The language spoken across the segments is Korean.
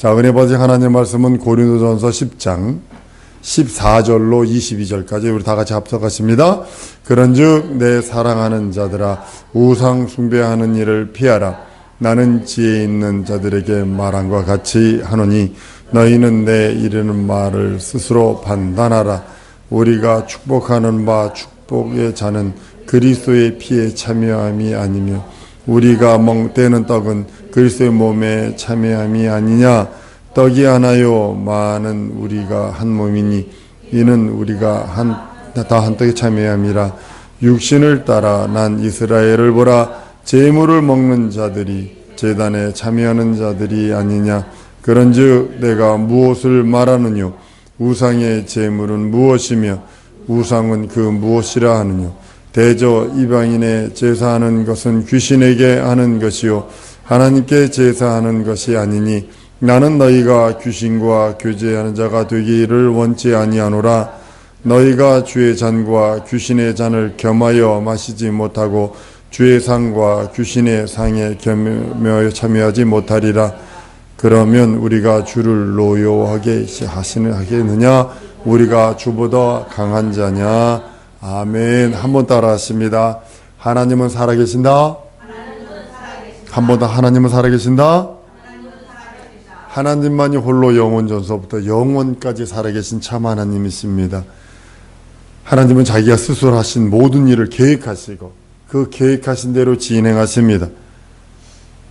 자, 은혜 받으신 하나님 말씀은 고린도전서 10장 14절로 22절까지 우리 다 같이 합석하십니다. 그런즉 내 사랑하는 자들아 우상 숭배하는 일을 피하라. 나는 지혜 있는 자들에게 말함과 같이 하노니 너희는 내 이르는 말을 스스로 판단하라. 우리가 축복하는 바 축복의 자는 그리스도의 피에 참여함이 아니며 우리가 멍때는 떡은 그리스도의 몸에 참여함이 아니냐? 떡이 하나요? 많은 우리가 한 몸이니 이는 우리가 한 다 한 떡에 참여함이라. 육신을 따라 난 이스라엘을 보라. 제물을 먹는 자들이 제단에 참여하는 자들이 아니냐? 그런즉 내가 무엇을 말하느뇨? 우상의 제물은 무엇이며 우상은 그 무엇이라 하느뇨 대저 이방인의 제사하는 것은 귀신에게 하는 것이요 하나님께 제사하는 것이 아니니 나는 너희가 귀신과 교제하는 자가 되기를 원치 아니하노라. 너희가 주의 잔과 귀신의 잔을 겸하여 마시지 못하고 주의 상과 귀신의 상에 겸하여 참여하지 못하리라. 그러면 우리가 주를 노여하게 하시는 하겠느냐? 우리가 주보다 강한 자냐 아멘. 한 번 따라 하십니다. 하나님은 살아계신다. 한번 더 하나님은 살아계신다. 하나님만이 홀로 영원 전서부터 영원까지 살아계신 참 하나님이십니다. 하나님은 자기가 스스로 하신 모든 일을 계획하시고 그 계획하신 대로 진행하십니다.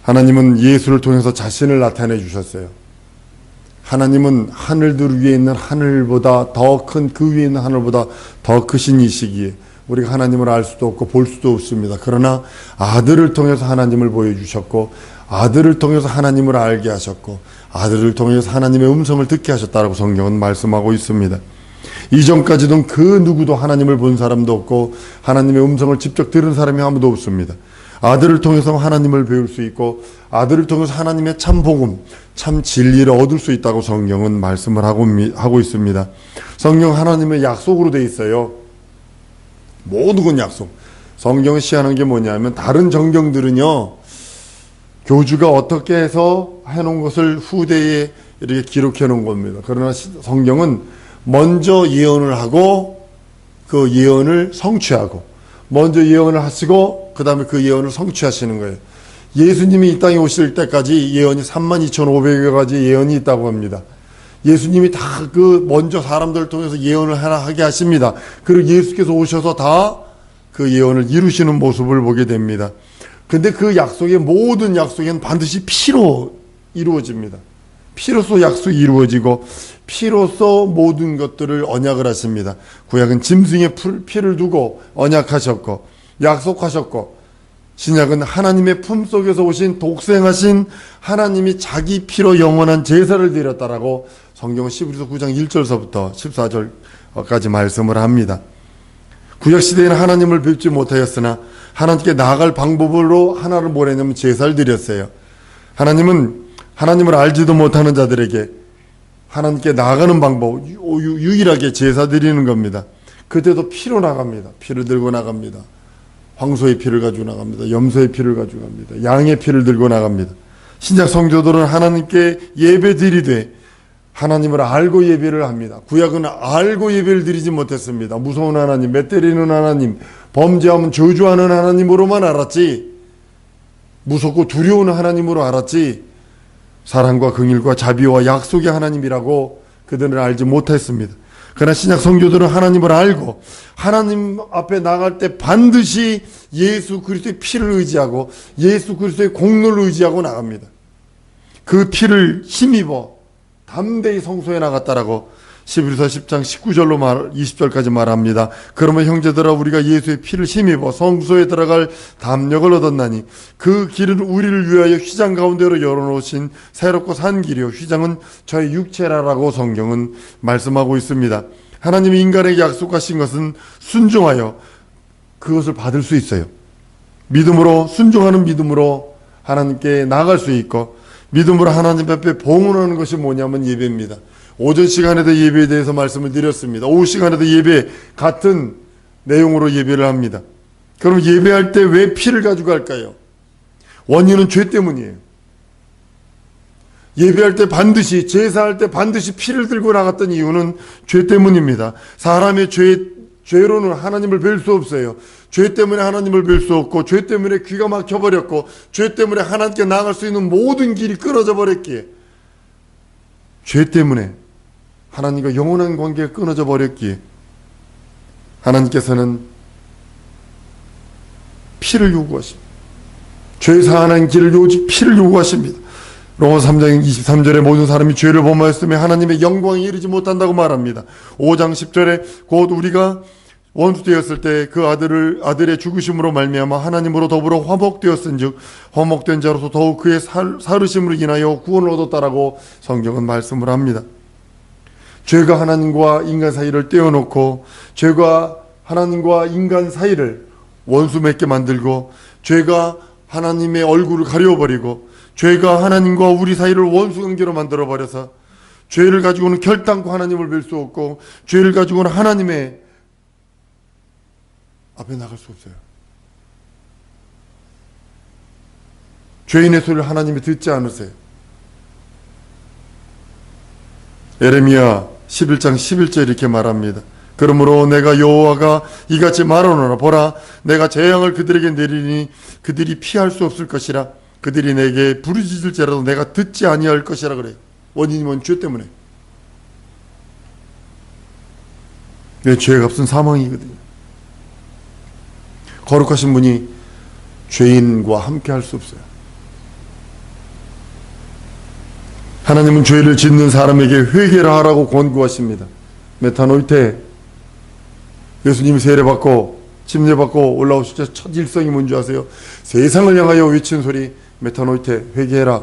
하나님은 예수를 통해서 자신을 나타내 주셨어요. 하나님은 하늘들 위에 있는 하늘보다 더 큰 그 위에 있는 하늘보다 더 크신 이시기에 우리가 하나님을 알 수도 없고 볼 수도 없습니다. 그러나 아들을 통해서 하나님을 보여주셨고 아들을 통해서 하나님을 알게 하셨고 아들을 통해서 하나님의 음성을 듣게 하셨다라고 성경은 말씀하고 있습니다. 이전까지도 그 누구도 하나님을 본 사람도 없고 하나님의 음성을 직접 들은 사람이 아무도 없습니다. 아들을 통해서 하나님을 배울 수 있고 아들을 통해서 하나님의 참 복음, 참 진리를 얻을 수 있다고 성경은 말씀을 하고, 하고 있습니다. 성경 하나님의 약속으로 돼 있어요. 모든 건 약속. 성경을 시하는 게 뭐냐면 다른 정경들은요. 교주가 어떻게 해서 해놓은 것을 후대에 이렇게 기록해 놓은 겁니다. 그러나 성경은 먼저 예언을 하고 그 예언을 성취하고 먼저 예언을 하시고 그 다음에 그 예언을 성취하시는 거예요. 예수님이 이 땅에 오실 때까지 예언이 32,500여 가지 예언이 있다고 합니다. 예수님이 다 그 먼저 사람들을 통해서 예언을 하게 하십니다. 그리고 예수께서 오셔서 다 그 예언을 이루시는 모습을 보게 됩니다. 근데 그 약속의 모든 약속에는 반드시 피로 이루어집니다. 피로써 약속이 이루어지고 피로써 모든 것들을 언약을 하십니다. 구약은 짐승의 피를 두고 언약하셨고 약속하셨고 신약은 하나님의 품 속에서 오신 독생하신 하나님이 자기 피로 영원한 제사를 드렸다라고 성경은 시브리서 9장 1절서부터 14절까지 말씀을 합니다. 구약 시대에는 하나님을 뵙지 못하였으나 하나님께 나아갈 방법으로 하나를 보내냐면 제사를 드렸어요. 하나님은 하나님을 알지도 못하는 자들에게 하나님께 나아가는 방법 유일하게 제사 드리는 겁니다. 그때도 피로 나갑니다. 피를 들고 나갑니다. 황소의 피를 가지고 나갑니다. 염소의 피를 가지고 갑니다. 양의 피를 들고 나갑니다. 신약 성도들은 하나님께 예배 드리되 하나님을 알고 예배를 합니다. 구약은 알고 예배를 드리지 못했습니다. 무서운 하나님, 매 때리는 하나님, 범죄하면 저주하는 하나님으로만 알았지. 무섭고 두려운 하나님으로 알았지. 사랑과 긍일과 자비와 약속의 하나님이라고 그들은 알지 못했습니다. 그러나 신약 성교들은 하나님을 알고 하나님 앞에 나갈 때 반드시 예수 그리스도의 피를 의지하고 예수 그리스도의 공로를 의지하고 나갑니다. 그 피를 힘입어 담대히 성소에 나갔다라고 11서 10장 19절로 말 20절까지 말합니다. 그러면 형제들아 우리가 예수의 피를 힘입어 성소에 들어갈 담력을 얻었나니 그 길은 우리를 위하여 휘장 가운데로 열어놓으신 새롭고 산 길이요 휘장은 저의 육체라라고 성경은 말씀하고 있습니다. 하나님이 인간에게 약속하신 것은 순종하여 그것을 받을 수 있어요. 믿음으로 순종하는 믿음으로 하나님께 나갈 수 있고 믿음으로 하나님 앞에 봉헌하는 것이 뭐냐면 예배입니다. 오전 시간에도 예배에 대해서 말씀을 드렸습니다. 오후 시간에도 예배 같은 내용으로 예배를 합니다. 그럼 예배할 때 왜 피를 가지고 갈까요? 원인은 죄 때문이에요. 예배할 때 반드시 제사할 때 반드시 피를 들고 나갔던 이유는 죄 때문입니다. 사람의 죄 죄로는 하나님을 뵐 수 없어요. 죄 때문에 하나님을 뵐 수 없고 죄 때문에 귀가 막혀 버렸고 죄 때문에 하나님께 나갈 수 있는 모든 길이 끊어져 버렸기에 죄 때문에 하나님과 영원한 관계가 끊어져 버렸기에 하나님께서는 피를 요구하십니다. 죄 사하는 길을 오직 피를 요구하십니다. 로마 3장 23절에 모든 사람이 죄를 범하였으며 하나님의 영광에 이르지 못한다고 말합니다. 5장 10절에 곧 우리가 원수되었을 때 그 아들을 아들의 죽으심으로 말미암아 하나님으로 더불어 화목되었은즉 화목된 자로서 더욱 그의 살, 살으심으로 인하여 구원을 얻었다라고 성경은 말씀을 합니다. 죄가 하나님과 인간 사이를 떼어놓고 죄가 하나님과 인간 사이를 원수 맺게 만들고 죄가 하나님의 얼굴을 가려버리고 죄가 하나님과 우리 사이를 원수 관계로 만들어 버려서 죄를 가지고는 결단코 하나님을 뵐 수 없고 죄를 가지고는 하나님의 앞에 나갈 수 없어요. 죄인의 소리를 하나님이 듣지 않으세요. 에레미야 11장 11절 이렇게 말합니다. 그러므로 내가 여호와가 이같이 말하노라 보라 내가 재앙을 그들에게 내리니 그들이 피할 수 없을 것이라 그들이 내게 부르짖을지라도 내가 듣지 아니할 것이라 그래요. 원인이 뭔 죄 때문에. 내 죄의 값은 사망이거든요. 거룩하신 분이 죄인과 함께 할 수 없어요. 하나님은 죄를 짓는 사람에게 회개를 하라고 권고하십니다. 메타노이테 예수님이 세례받고 침례받고 올라오실 때 첫 일성이 뭔지 아세요? 세상을 향하여 외친 소리 메타노이테 회개해라.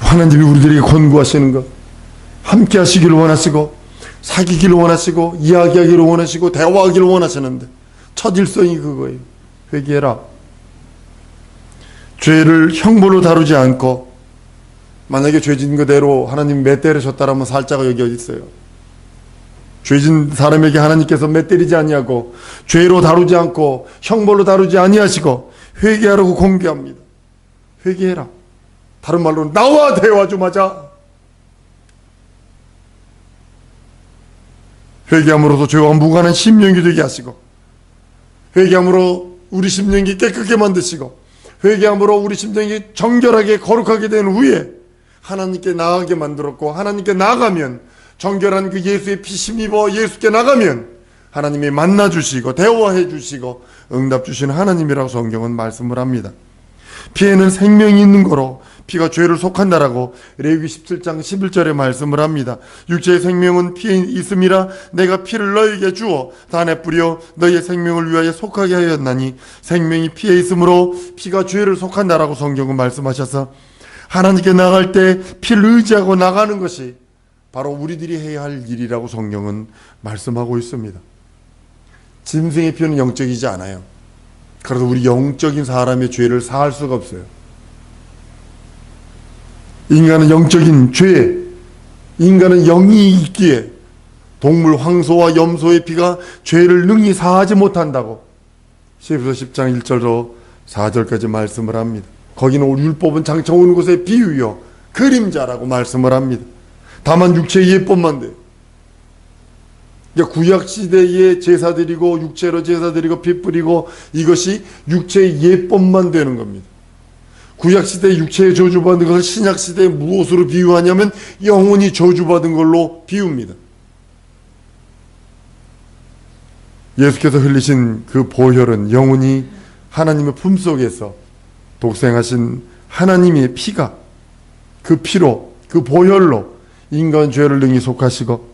하나님이 우리들에게 권고하시는 것 함께 하시기를 원하시고 사귀기를 원하시고 이야기하기를 원하시고 대화하기를 원하시는데 첫 일성이 그거예요. 회개해라. 죄를 형벌로 다루지 않고 만약에 죄진 그대로 하나님 몇 때리셨다라면 살자가 여기 어디 있어요. 죄진 사람에게 하나님께서 몇 때리지 아니하고 죄로 다루지 않고 형벌로 다루지 아니하시고 회개하라고 공개합니다. 회개해라. 다른 말로는 나와 대화 좀 하자. 회개함으로써 죄와 무관한 심령이 되게 하시고 회개함으로 우리 심령이 깨끗게 만드시고 회개함으로 우리 심령이 정결하게 거룩하게 된 후에 하나님께 나아가게 만들었고 하나님께 나가면 정결한 그 예수의 피 힘입어 예수께 나가면 하나님이 만나 주시고 대화해 주시고 응답 주시는 하나님이라고 성경은 말씀을 합니다. 피에는 생명이 있는 거로 피가 죄를 속한다라고 레위기 17장 11절에 말씀을 합니다. 육체의 생명은 피에 있음이라 내가 피를 너에게 주어 단에 뿌려 너의 생명을 위하여 속하게 하였나니 생명이 피에 있으므로 피가 죄를 속한다라고 성경은 말씀하셔서 하나님께 나갈 때 피를 의지하고 나가는 것이 바로 우리들이 해야 할 일이라고 성경은 말씀하고 있습니다. 짐승의 피는 영적이지 않아요. 그래서 우리 영적인 사람의 죄를 사할 수가 없어요. 인간은 영적인 죄, 인간은 영이 있기에 동물 황소와 염소의 피가 죄를 능히 사하지 못한다고 10에서 10장 1절로 4절까지 말씀을 합니다. 거기는 율법은 장쳐오는 곳의 비유요 그림자라고 말씀을 합니다. 다만 육체의 예법만 돼요. 구약 시대의 제사 드리고 육체로 제사 드리고 피 뿌리고 이것이 육체의 예법만 되는 겁니다. 구약 시대 육체에 저주받은 것을 신약 시대에 무엇으로 비유하냐면 영혼이 저주받은 걸로 비웁니다. 예수께서 흘리신 그 보혈은 영혼이 하나님의 품속에서 독생하신 하나님의 피가 그 피로 그 보혈로 인간 죄를 능히 속하시고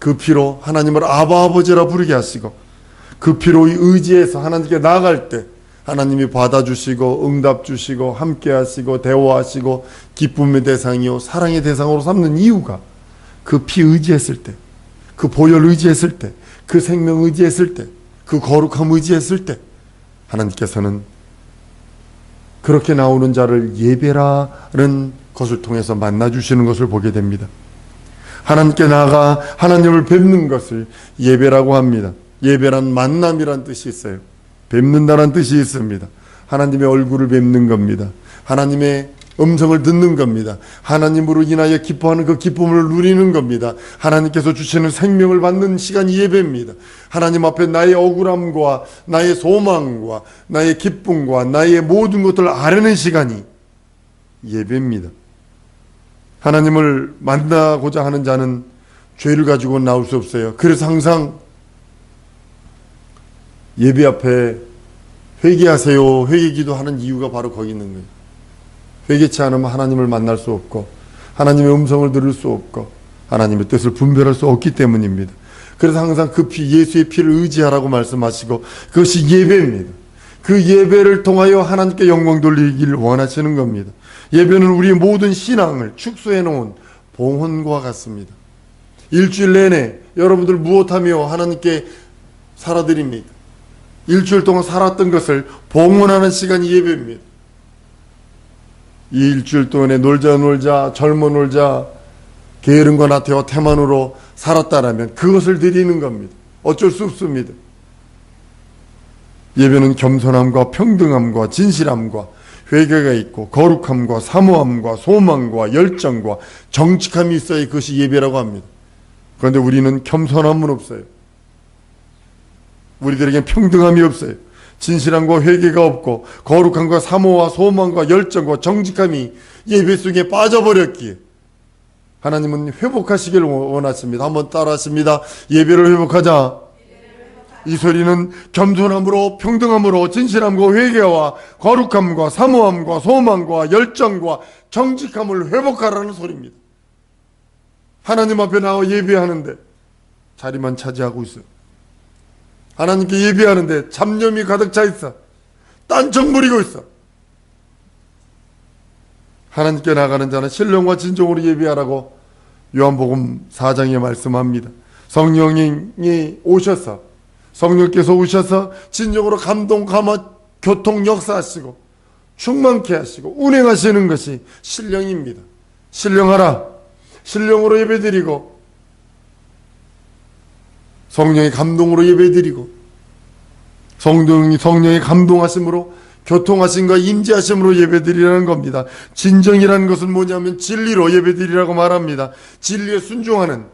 그 피로 하나님을 아바 아버지라 부르게 하시고 그 피로 의지해서 하나님께 나아갈 때 하나님이 받아주시고 응답 주시고 함께 하시고 대화하시고 기쁨의 대상이요 사랑의 대상으로 삼는 이유가 그 피 의지했을 때 그 보혈 의지했을 때 그 생명 의지했을 때 그 거룩함 의지했을 때 하나님께서는 그렇게 나오는 자를 예배라는 것을 통해서 만나 주시는 것을 보게 됩니다. 하나님께 나아가 하나님을 뵙는 것을 예배라고 합니다. 예배란 만남이란 뜻이 있어요. 뵙는다는 뜻이 있습니다. 하나님의 얼굴을 뵙는 겁니다. 하나님의 음성을 듣는 겁니다. 하나님으로 인하여 기뻐하는 그 기쁨을 누리는 겁니다. 하나님께서 주시는 생명을 받는 시간이 예배입니다. 하나님 앞에 나의 억울함과 나의 소망과 나의 기쁨과 나의 모든 것들을 아뢰는 시간이 예배입니다. 하나님을 만나고자 하는 자는 죄를 가지고 나올 수 없어요. 그래서 항상 예배 앞에 회개하세요. 회개 기도 하는 이유가 바로 거기 있는 거예요. 회개치 않으면 하나님을 만날 수 없고 하나님의 음성을 들을 수 없고 하나님의 뜻을 분별할 수 없기 때문입니다. 그래서 항상 그 피, 예수의 피를 의지하라고 말씀하시고 그것이 예배입니다. 그 예배를 통하여 하나님께 영광 돌리기를 원하시는 겁니다. 예배는 우리 모든 신앙을 축소해 놓은 봉헌과 같습니다. 일주일 내내 여러분들 무엇하며 하나님께 살아드립니까? 일주일 동안 살았던 것을 봉헌하는 시간이 예배입니다. 이 일주일 동안에 놀자 놀자 젊어 놀자 게으름과 나태와 태만으로 살았다라면 그것을 드리는 겁니다. 어쩔 수 없습니다. 예배는 겸손함과 평등함과 진실함과 회개가 있고 거룩함과 사모함과 소망과 열정과 정직함이 있어야 그것이 예배라고 합니다. 그런데 우리는 겸손함은 없어요. 우리들에겐 평등함이 없어요. 진실함과 회개가 없고 거룩함과 사모와 소망과 열정과 정직함이 예배 속에 빠져버렸기에 하나님은 회복하시길 원하십니다. 한번 따라하십니다. 예배를 회복하자. 이 소리는 겸손함으로 평등함으로 진실함과 회개와 거룩함과 사모함과 소망과 열정과 정직함을 회복하라는 소리입니다. 하나님 앞에 나와 예배하는데 자리만 차지하고 있어요. 하나님께 예배하는데 잡념이 가득 차 있어. 딴청 부리고 있어. 하나님께 나가는 자는 신령과 진정으로 예배하라고 요한복음 4장에 말씀합니다. 성령이 오셔서 성령께서 오셔서 진정으로 감동, 감화, 교통 역사하시고 충만케 하시고 운행하시는 것이 신령입니다. 신령하라. 신령으로 예배드리고 성령의 감동으로 예배드리고 성령이 성령의 감동하심으로 교통하심과 임재하심으로 예배드리라는 겁니다. 진정이라는 것은 뭐냐면 진리로 예배드리라고 말합니다. 진리에 순종하는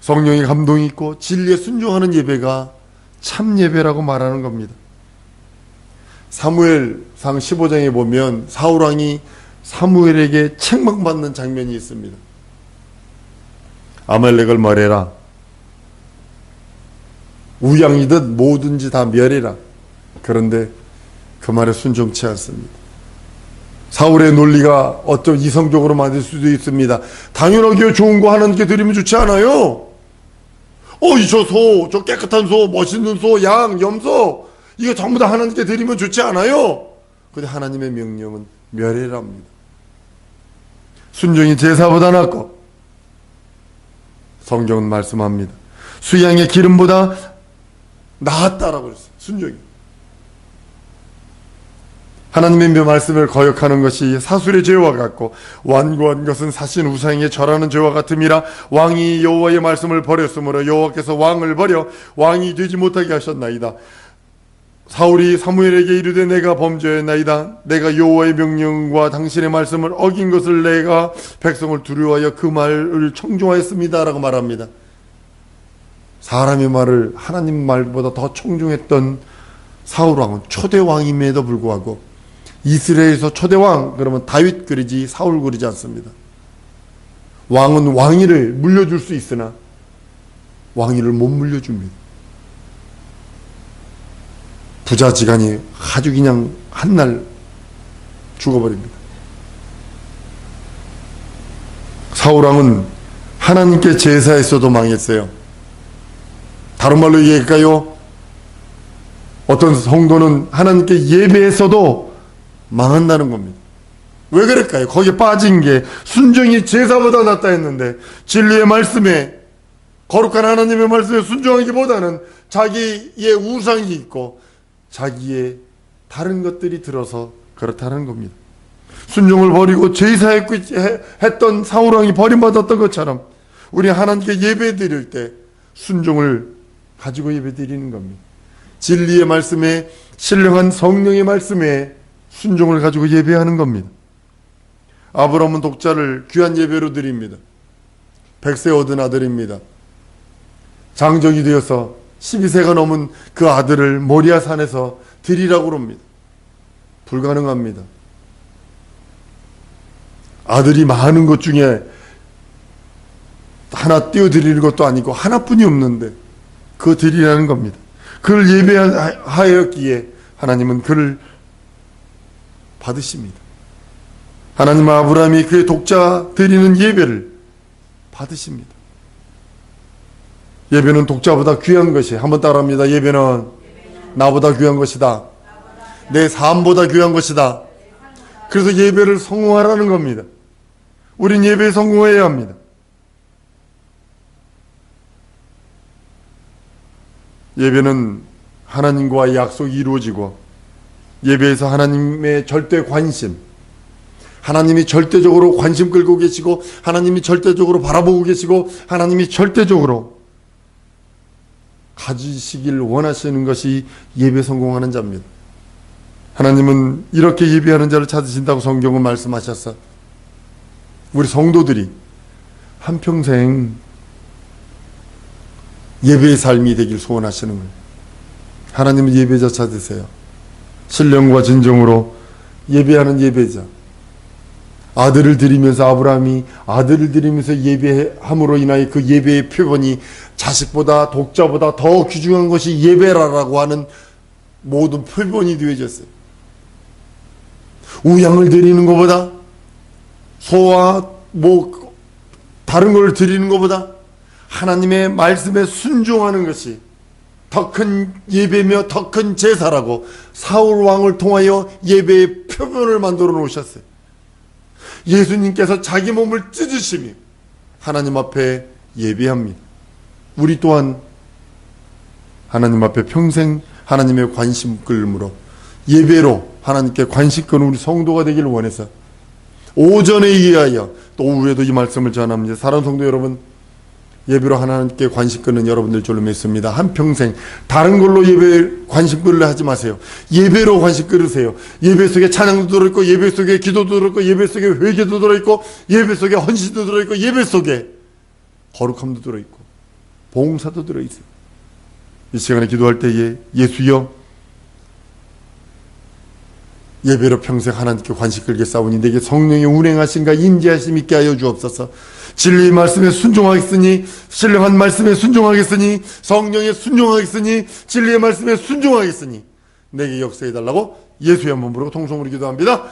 성령의 감동이 있고 진리에 순종하는 예배가 참 예배라고 말하는 겁니다. 사무엘상 15장에 보면 사울 왕이 사무엘에게 책망받는 장면이 있습니다. 아말렉을 멸해라. 우양이든 뭐든지 다 멸해라. 그런데 그 말에 순종치 않습니다. 사울의 논리가 어떤 이성적으로 만들 수도 있습니다. 당연하게 좋은 거 하나님께 드리면 좋지 않아요? 어 이 저 소, 저 깨끗한 소, 멋있는 소, 양, 염소 이거 전부 다 하나님께 드리면 좋지 않아요? 근데 하나님의 명령은 멸해랍니다. 순종이 제사보다 낫고 성경은 말씀합니다. 수양의 기름보다 낫다라고 그랬어요. 순종이. 하나님의 말씀을 거역하는 것이 사술의 죄와 같고 완고한 것은 사신 우상에게 절하는 죄와 같음이라 왕이 여호와의 말씀을 버렸으므로 여호와께서 왕을 버려 왕이 되지 못하게 하셨나이다. 사울이 사무엘에게 이르되 내가 범죄했나이다. 내가 여호와의 명령과 당신의 말씀을 어긴 것을 내가 백성을 두려워하여 그 말을 청종하였습니다라고 말합니다. 사람의 말을 하나님 말보다 더 청중했던 사울 왕은 초대 왕임에도 불구하고 이스라엘에서 초대 왕 그러면 다윗 그리지 사울 그리지 않습니다. 왕은 왕위를 물려줄 수 있으나 왕위를 못 물려줍니다. 부자지간이 아주 그냥 한 날 죽어버립니다. 사울왕은 하나님께 제사했어도 망했어요. 다른 말로 얘기할까요? 어떤 성도는 하나님께 예배했어도 망한다는 겁니다. 왜 그럴까요? 거기에 빠진 게 순종이 제사보다 낫다 했는데 진리의 말씀에 거룩한 하나님의 말씀에 순종하기보다는 자기의 우상이 있고 자기의 다른 것들이 들어서 그렇다는 겁니다. 순종을 버리고 제사했던 사울왕이 버림받았던 것처럼 우리 하나님께 예배 드릴 때 순종을 가지고 예배 드리는 겁니다. 진리의 말씀에 신령한 성령의 말씀에 순종을 가지고 예배하는 겁니다. 아브라함은 독자를 귀한 예배로 드립니다. 백세 얻은 아들입니다. 장정이 되어서 12세가 넘은 그 아들을 모리아 산에서 드리라고 합니다. 불가능합니다. 아들이 많은 것 중에 하나 띄워드리는 것도 아니고 하나뿐이 없는데 그거 드리라는 겁니다. 그를 예배하였기에 하나님은 그를 받으십니다. 하나님은 아브라함이 그의 독자 드리는 예배를 받으십니다. 예배는 독자보다 귀한 것이 한번 따라합니다. 예배는 나보다 귀한 것이다. 내 삶보다 귀한 것이다. 그래서 예배를 성공하라는 겁니다. 우린 예배에 성공해야 합니다. 예배는 하나님과의 약속이 이루어지고 예배에서 하나님의 절대 관심, 하나님이 절대적으로 관심 끌고 계시고 하나님이 절대적으로 바라보고 계시고 하나님이 절대적으로 가지시길 원하시는 것이 예배 성공하는 자입니다. 하나님은 이렇게 예배하는 자를 찾으신다고 성경은 말씀하셨어. 우리 성도들이 한평생 예배의 삶이 되길 소원하시는 거예요. 하나님은 예배자 찾으세요. 신령과 진정으로 예배하는 예배자. 아들을 드리면서 아브라함이 아들을 드리면서 예배함으로 인하여 그 예배의 표본이 자식보다 독자보다 더 귀중한 것이 예배라라고 하는 모든 표본이 되어졌어요. 우양을 드리는 것보다 소와 뭐 다른 걸 드리는 것보다 하나님의 말씀에 순종하는 것이 더 큰 예배며 더 큰 제사라고 사울 왕을 통하여 예배의 표본을 만들어 놓으셨어요. 예수님께서 자기 몸을 찢으시며 하나님 앞에 예배합니다. 우리 또한 하나님 앞에 평생 하나님의 관심 끌므로 예배로 하나님께 관심 끄는 우리 성도가 되기를 원해서 오전에 의하여 또 오후에도 이 말씀을 전합니다. 사랑 성도 여러분 예배로 하나님께 관심 끄는 여러분들 줄로 믿습니다. 한평생 다른 걸로 예배 관심 끌려 하지 마세요. 예배로 관심 끌으세요. 예배 속에 찬양도 들어있고 예배 속에 기도도 들어있고 예배 속에 회개도 들어있고 예배 속에 헌신도 들어있고 예배 속에 거룩함도 들어있고 봉사도 들어있어요. 이 시간에 기도할 때에 예수여 예배로 평생 하나님께 관심 끌게 싸우니 내게 성령의 운행하신가 인지하심 있게 하여 주옵소서. 진리의 말씀에 순종하겠으니 신령한 말씀에 순종하겠으니 성령에 순종하겠으니 진리의 말씀에 순종하겠으니 내게 역사해 달라고 예수의 한번 부르고 통성으로 기도합니다.